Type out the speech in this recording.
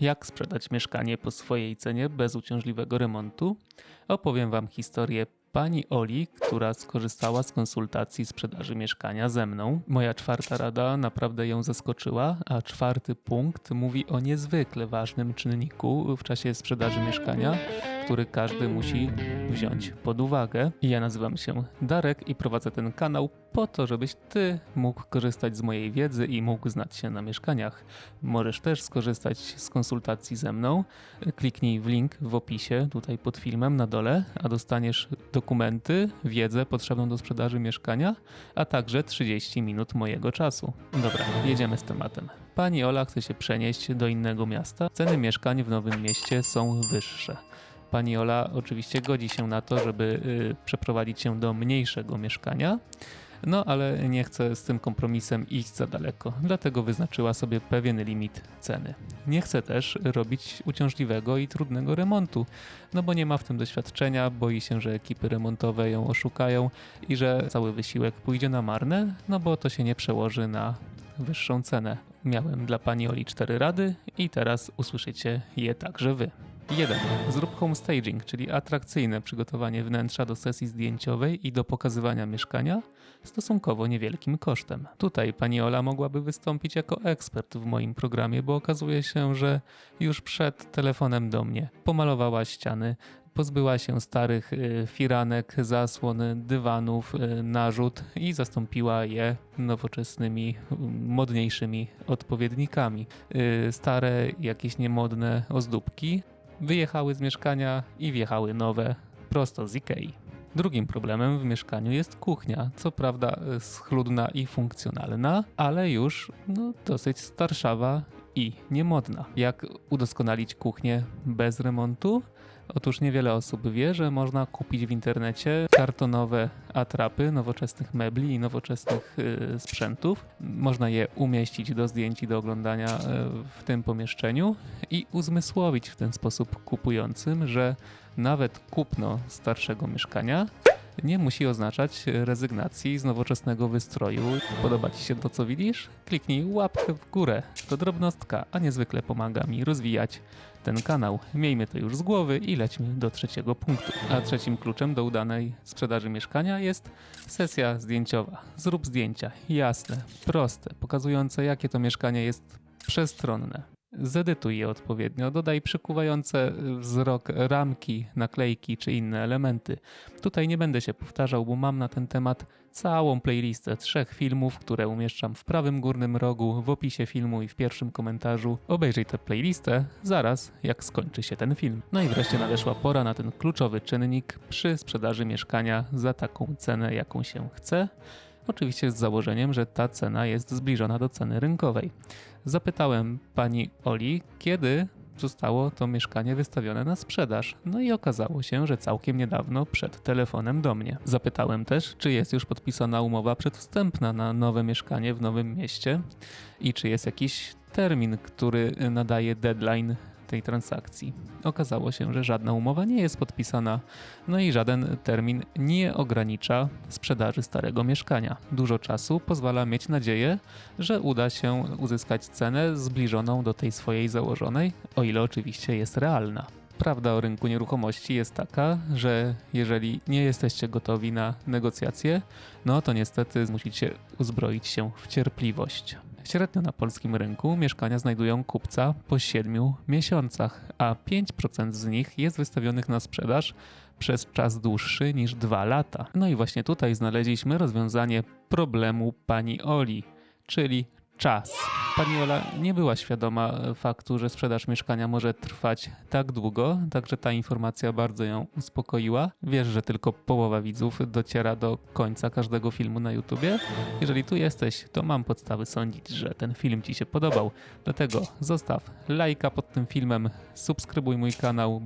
jak sprzedać mieszkanie po swojej cenie bez uciążliwego remontu, opowiem Wam historię pani Oli, która skorzystała z konsultacji sprzedaży mieszkania ze mną. Moja czwarta rada naprawdę ją zaskoczyła, a czwarty punkt mówi o niezwykle ważnym czynniku w czasie sprzedaży mieszkania, który każdy musi wziąć pod uwagę. Ja nazywam się Darek i prowadzę ten kanał po to, żebyś ty mógł korzystać z mojej wiedzy i mógł znać się na mieszkaniach. Możesz też skorzystać z konsultacji ze mną. Kliknij w link w opisie tutaj pod filmem na dole, a dostaniesz dokumenty, wiedzę potrzebną do sprzedaży mieszkania, a także 30 minut mojego czasu. Dobra, jedziemy z tematem. Pani Ola chce się przenieść do innego miasta. Ceny mieszkań w nowym mieście są wyższe. Pani Ola oczywiście godzi się na to, żeby y, przeprowadzić się do mniejszego mieszkania, no ale nie chce z tym kompromisem iść za daleko, dlatego wyznaczyła sobie pewien limit ceny. Nie chce też robić uciążliwego i trudnego remontu, no bo nie ma w tym doświadczenia, boi się, że ekipy remontowe ją oszukają i że cały wysiłek pójdzie na marne, no bo to się nie przełoży na wyższą cenę. Miałem dla pani Oli cztery rady i teraz usłyszycie je także wy. 1. Zrób homestaging, czyli atrakcyjne przygotowanie wnętrza do sesji zdjęciowej i do pokazywania mieszkania stosunkowo niewielkim kosztem. Tutaj pani Ola mogłaby wystąpić jako ekspert w moim programie, bo okazuje się, że już przed telefonem do mnie pomalowała ściany, pozbyła się starych y, firanek, zasłon, dywanów, y, narzut i zastąpiła je nowoczesnymi, y, modniejszymi odpowiednikami. Stare, jakieś niemodne ozdóbki wyjechały z mieszkania i wjechały nowe prosto z Ikei. Drugim problemem w mieszkaniu jest kuchnia. Co prawda y, schludna i funkcjonalna, ale już no, dosyć starszawa i niemodna. Jak udoskonalić kuchnię bez remontu? Otóż niewiele osób wie, że można kupić w internecie kartonowe atrapy nowoczesnych mebli i nowoczesnych y, sprzętów. Można je umieścić do zdjęć i do oglądania y, w tym pomieszczeniu i uzmysłowić w ten sposób kupującym, że nawet kupno starszego mieszkania nie musi oznaczać rezygnacji z nowoczesnego wystroju. Podoba Ci się to, co widzisz? Kliknij łapkę w górę. To drobnostka, a niezwykle pomaga mi rozwijać ten kanał. Miejmy to już z głowy i lećmy do trzeciego punktu. A trzecim kluczem do udanej sprzedaży mieszkania jest sesja zdjęciowa. Zrób zdjęcia jasne, proste, pokazujące jakie to mieszkanie jest przestronne. Zedytuj je odpowiednio, dodaj przykuwające wzrok ramki, naklejki czy inne elementy. Tutaj nie będę się powtarzał, bo mam na ten temat całą playlistę trzech filmów, które umieszczam w prawym górnym rogu, w opisie filmu i w pierwszym komentarzu. Obejrzyj tę playlistę zaraz, jak skończy się ten film. No i wreszcie nadeszła pora na ten kluczowy czynnik przy sprzedaży mieszkania za taką cenę, jaką się chce. Oczywiście z założeniem, że ta cena jest zbliżona do ceny rynkowej. Zapytałem pani Oli, kiedy zostało to mieszkanie wystawione na sprzedaż. No i okazało się, że całkiem niedawno przed telefonem do mnie. Zapytałem też, czy jest już podpisana umowa przedwstępna na nowe mieszkanie w nowym mieście i czy jest jakiś termin, który nadaje deadline tej transakcji. Okazało się, że żadna umowa nie jest podpisana, no i żaden termin nie ogranicza sprzedaży starego mieszkania. Dużo czasu pozwala mieć nadzieję, że uda się uzyskać cenę zbliżoną do tej swojej założonej, o ile oczywiście jest realna. Prawda o rynku nieruchomości jest taka, że jeżeli nie jesteście gotowi na negocjacje, no to niestety musicie uzbroić się w cierpliwość. Średnio na polskim rynku mieszkania znajdują kupca po 7 miesiącach, a 5% z nich jest wystawionych na sprzedaż przez czas dłuższy niż 2 lata. No i właśnie tutaj znaleźliśmy rozwiązanie problemu pani Oli, czyli czas. Pani Ola nie była świadoma faktu, że sprzedaż mieszkania może trwać tak długo, także ta informacja bardzo ją uspokoiła. Wiesz, że tylko połowa widzów dociera do końca każdego filmu na YouTubie. Jeżeli tu jesteś, to mam podstawy sądzić, że ten film Ci się podobał. Dlatego zostaw lajka pod tym filmem, subskrybuj mój kanał,